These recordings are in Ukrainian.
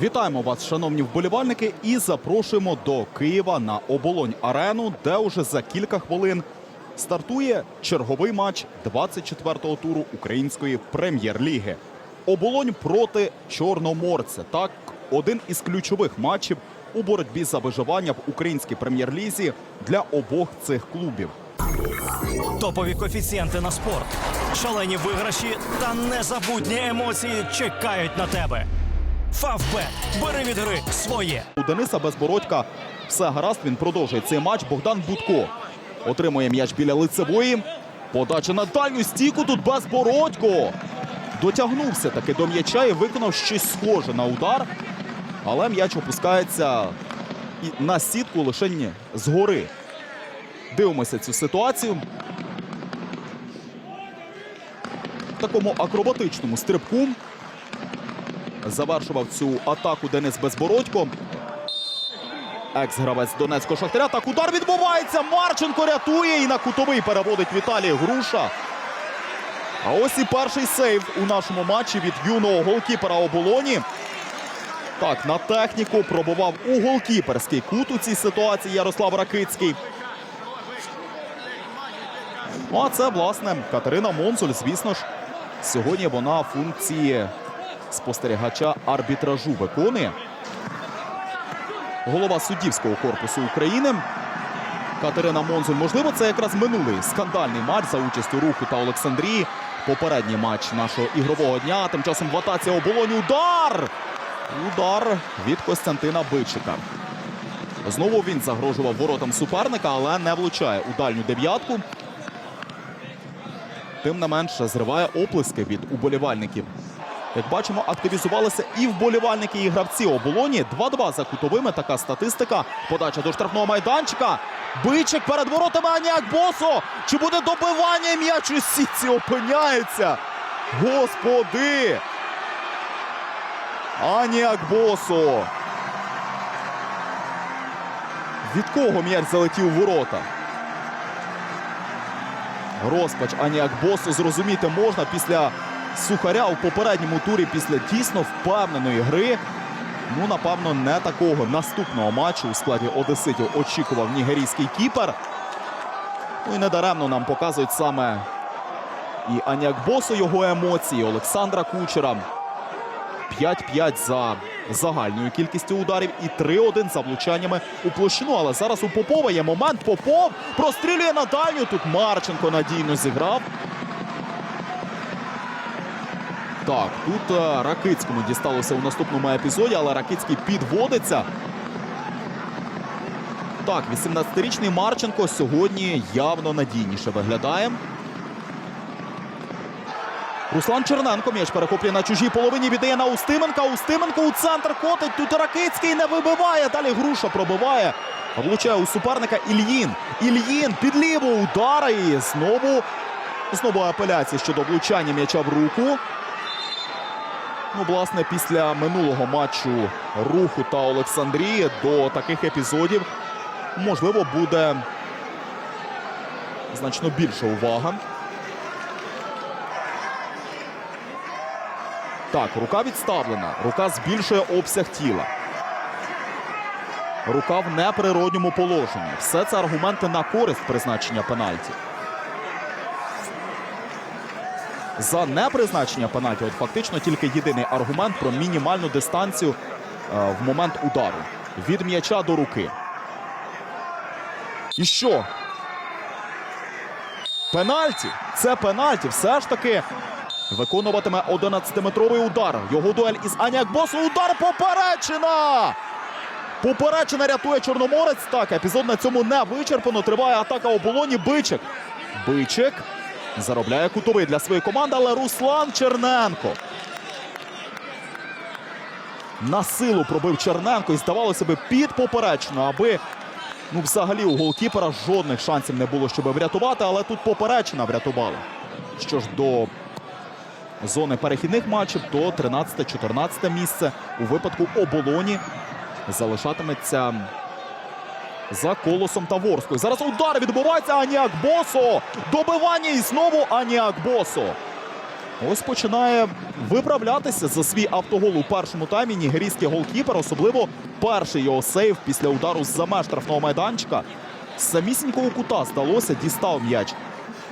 Вітаємо вас, шановні вболівальники, і запрошуємо до Києва на оболонь арену, де уже за кілька хвилин стартує черговий матч 24-го туру української прем'єр-ліги. Оболонь проти Чорноморця. Так, один із ключових матчів у боротьбі за виживання в українській прем'єр-лізі для обох цих клубів. Топові коефіцієнти на спорт, шалені виграші та незабутні емоції чекають на тебе. Фавбет. Бери від гри своє. У Дениса Безбородька все гаразд. Він продовжує цей матч. Богдан Будко отримує м'яч біля лицевої. Подача на дальню стійку. Тут Безбородько. Дотягнувся таки до м'яча і виконав щось схоже на удар. Але м'яч опускається на сітку лише згори. Дивимося цю ситуацію. В такому акробатичному стрибку завершував цю атаку Денис Безбородько. Екс-гравець Донецького Шахтаря. Так удар відбувається. Марченко рятує і на кутовий переводить Віталій Груша. А ось і перший сейв у нашому матчі від юного голкіпера оболоні. Так, на техніку пробував у голкіперський кут у цій ситуації Ярослав Ракицький. Ну, а це, власне, Катерина Монсуль, звісно ж, сьогодні вона функції спостерігача арбітражу виконує. Голова суддівського корпусу України Катерина Монзуль. Можливо, це якраз минулий скандальний матч за участю руху та Олександрії. Попередній матч нашого ігрового дня. Тим часом в атаці оболоні удар. Удар від Костянтина Бичика. Знову він загрожував воротам суперника, але не влучає у дальню дев'ятку. Тим не менше зриває оплески від уболівальників. Як бачимо, активізувалися і вболівальники, і гравці оболоні. 2-2 за кутовими. Така статистика. Подача до штрафного майданчика. Бичик перед воротами Аніак Босо. Чи буде добивання? І М'яч у сітці опиняється. Господи! Аніак Босо. Від кого м'яч залетів у ворота? Розпач Аніак Босо зрозуміти можна після сухаря у попередньому турі після дійсно впевненої гри. Ну, напевно, не такого наступного матчу у складі Одеситів очікував нігерійський кіпер. Ну і недаремно нам показують саме і Аніак Босо його емоції, Олександра Кучера. 5-5 за загальною кількістю ударів і 3-1 за влучаннями у площину. Але зараз у Попова є момент. Попов прострілює на дальню. Тут Марченко надійно зіграв. Так, тут е, Ракицькому дісталося у наступному епізоді, але Ракицький підводиться. Так, 18-річний Марченко сьогодні явно надійніше виглядає. Руслан Черненко м'яч перехоплює на чужій половині. Віддає на Устименка. Устименко у центр котить. Тут Ракицький не вибиває. Далі груша пробиває. Влучає у суперника Ільїн. Ільїн під ліву удара. І знову, знову апеляція щодо влучання м'яча в руку. Ну, власне, після минулого матчу руху та Олександрії до таких епізодів можливо буде значно більша увага. Так, рука відставлена. Рука збільшує обсяг тіла. Рука в неприродньому положенні. Все це аргументи на користь призначення пенальті. За непризначення пенальті, от фактично тільки єдиний аргумент про мінімальну дистанцію е, в момент удару. Від м'яча до руки. І що? Пенальті. Це пенальті. Все ж таки виконуватиме 11-метровий удар. Його дуель із Аніакбосу. Удар поперечина! Поперечина рятує Чорноморець. Так, епізод на цьому не вичерпано. Триває атака оболоні. Бичик. Бичик заробляє кутовий для своєї команди, але Руслан Черненко. На силу пробив Черненко і здавалося би під поперечину, аби ну, взагалі у голкіпера жодних шансів не було, щоб врятувати, але тут поперечина врятувала. Що ж до зони перехідних матчів, то 13-14 місце у випадку оболоні залишатиметься за колосом та Ворською. Зараз удар відбувається Аніак Босо. Добивання і знову Аніак Босо. Ось починає виправлятися за свій автогол у першому таймі нігерійський голкіпер, особливо перший його сейв після удару з-за меж штрафного майданчика. З самісінького кута сталося, дістав м'яч.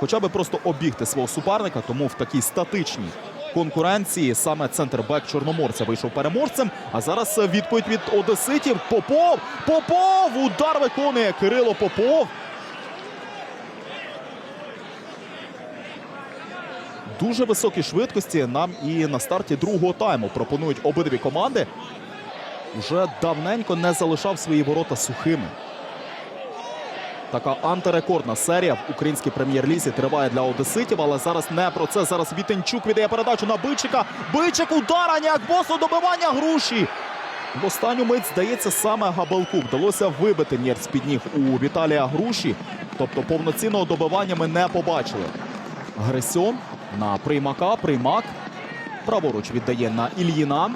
Хоча би просто обігти свого суперника, тому в такій статичній конкуренції саме центрбек Чорноморця вийшов переможцем. А зараз відповідь від Одеситів. Попов! Попов! Удар виконує Кирило Попов. Дуже високі швидкості нам і на старті другого тайму пропонують обидві команди. Уже давненько не залишав свої ворота сухими. Така антирекордна серія в українській прем'єр-лізі триває для одеситів, але зараз не про це. Зараз Вітенчук віддає передачу на Бичика. Бичик удар, Аніак Босо добивання груші. В останню мить, здається, саме Габалку вдалося вибити м'яч з-під ніг у Віталія Груші. Тобто повноцінного добивання ми не побачили. Гресьон на приймака. Приймак. Праворуч віддає на Ільїна.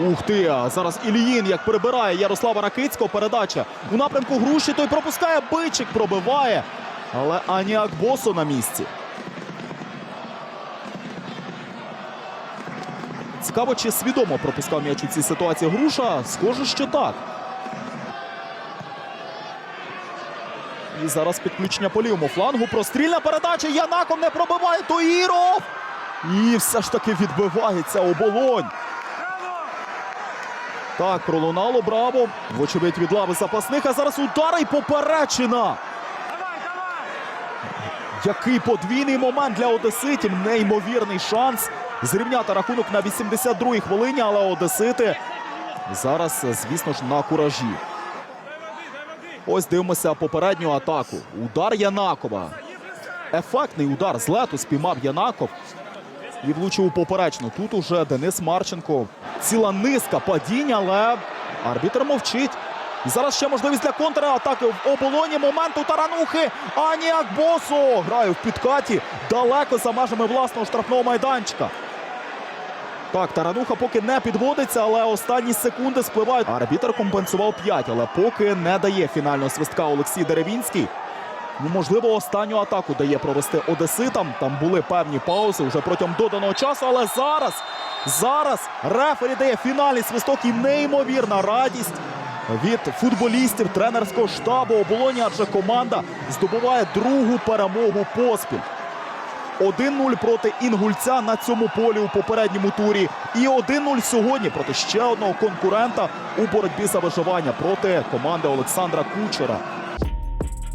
Ух ти! Зараз Ільїн як прибирає Ярослава Ракицького. Передача у напрямку груші. Той пропускає бичик, пробиває. Але Аніак Босо на місці. Цікаво, чи свідомо пропускав м'яч у цій ситуації груша. Схоже, що так. І зараз підключення по лівому флангу. Прострільна передача. Янаков не пробиває. Тоїров. І все ж таки відбивається оболонь. Так, пролунало браво. Вочевидь від лави запасних. А зараз удар і поперечина. Який подвійний момент для одеситів. Неймовірний шанс зрівняти рахунок на 82-й хвилині, але одесити зараз, звісно ж, на куражі. Ось дивимося попередню атаку. Удар Янакова. Ефектний удар з лету спіймав Янаков і влучив у поперечну. Тут уже Денис Марченко. Ціла низка падінь, але арбітр мовчить. І зараз ще можливість для контратаки в оболоні. Момент у таранухи. Аніак Босо грає в підкаті далеко за межами власного штрафного майданчика. Так, Тарануха поки не підводиться, але останні секунди спливають. Арбітр компенсував 5, але поки не дає фінального свистка Олексій Деревінський. Ну, можливо, останню атаку дає провести Одеситам. Там були певні паузи вже протягом доданого часу. Але зараз, зараз рефері дає фінальний свисток і неймовірна радість від футболістів тренерського штабу оболоні, адже команда здобуває другу перемогу поспіль. 1-0 проти Інгульця на цьому полі у попередньому турі. І 1-0 сьогодні проти ще одного конкурента у боротьбі за виживання проти команди Олександра Кучера.